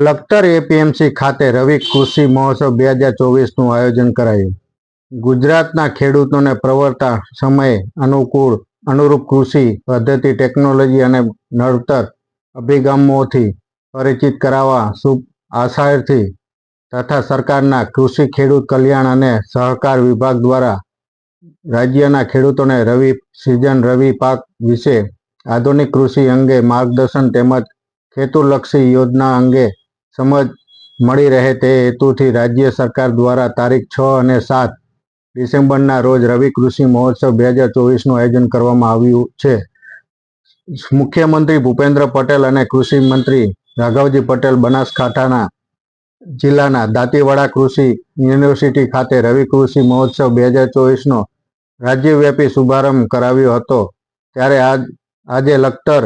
Lakhtar APMC ખાતે રવિ કૃષિ મહોત્સવ બે હજાર ચોવીસનું આયોજન કરાયું. ગુજરાતના ખેડૂતોને પ્રવર્તા સમયે અનુકૂળ, અનુરૂપ કૃષિ પદ્ધતિ, ટેકનોલોજી અને નડતર અભિગમોથી પરિચિત કરાવવા શુભ આશયથી તથા સરકારના કૃષિ ખેડૂત કલ્યાણ અને સહકાર વિભાગ દ્વારા રાજ્યના ખેડૂતોને રવિ સિઝન, રવિ પાક વિશે આધુનિક કૃષિ અંગે માર્ગદર્શન તેમજ ખેતુલક્ષી યોજના અંગે સમજ મળી રહે તે હેતુથી રાજ્ય સરકાર દ્વારા તારીખ છ અને સાત ડિસેમ્બરના રોજ રવિ કૃષિ મહોત્સવ બે હજાર ચોવીસનું આયોજન કરવામાં આવ્યું છે. મુખ્યમંત્રી ભૂપેન્દ્ર પટેલ અને કૃષિ મંત્રી રાઘવજી પટેલ બનાસકાંઠાના જિલ્લાના દાંતીવાડા કૃષિ યુનિવર્સિટી ખાતે રવિ કૃષિ મહોત્સવ બે હજાર ચોવીસનો રાજ્યવ્યાપી શુભારંભ કરાવ્યો હતો. ત્યારે આજ, આજે લખતર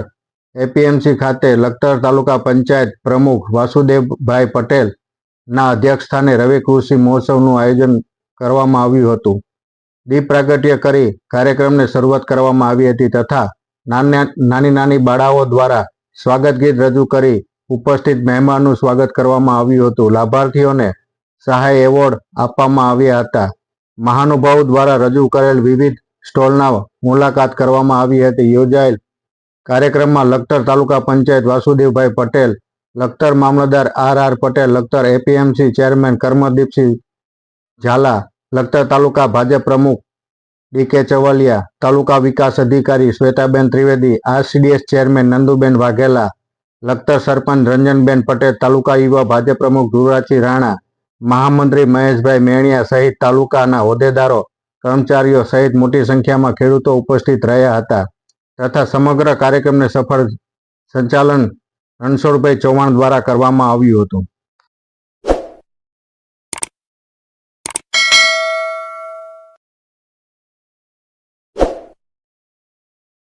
એપીએમસી ખાતે લખતર તાલુકા પંચાયત પ્રમુખ વાસુદેવભાઈ પટેલના અધ્યક્ષસ્થાને રવિ કૃષિ મહોત્સવનું આયોજન કરવામાં આવ્યું હતું. દીપ પ્રાગટ્ય કરી કાર્યક્રમને શરૂઆત કરવામાં આવી હતી તથા નાના, નાની બાળાઓ દ્વારા સ્વાગત ગીત રજૂ કરી ઉપસ્થિત મહેમાનનું સ્વાગત કરવામાં આવ્યું હતું. લાભાર્થીઓને સહાય એવોર્ડ આપવામાં આવ્યા હતા. મહાનુભાવ દ્વારા રજૂ કરેલ વિવિધ સ્ટોલના મુલાકાત કરવામાં આવી હતી. યોજાયેલ કાર્યક્રમમાં લખતર તાલુકા પંચાયત વાસુદેવભાઈ પટેલ, લખતર મામલતદાર R R Patel, Lakhtar APMC chairman Karmdeepsinh Zala, Lakhtar taluka BJP પ્રમુખ ડી કે ચવલિયા, તાલુકા વિકાસ અધિકારી શ્વેતાબેન ત્રિવેદી, આરસીડીએસ ચેરમેન નંદુબેન વાઘેલા, લખતર સરપંચ રંજનબેન પટેલ, તાલુકા યુવા ભાજપ પ્રમુખ ધુરાચી રાણા, મહામંત્રી મહેશભાઈ મેણિયા સહિત તાલુકાના હોદ્દેદારો, કર્મચારીઓ સહિત મોટી સંખ્યામાં ખેડૂતો ઉપસ્થિત રહ્યા હતા. તથા સમગ્ર કાર્યક્રમને સફળ સંચાલન રણછોડભાઈ ચૌહાણ દ્વારા કરવામાં આવ્યું હતું.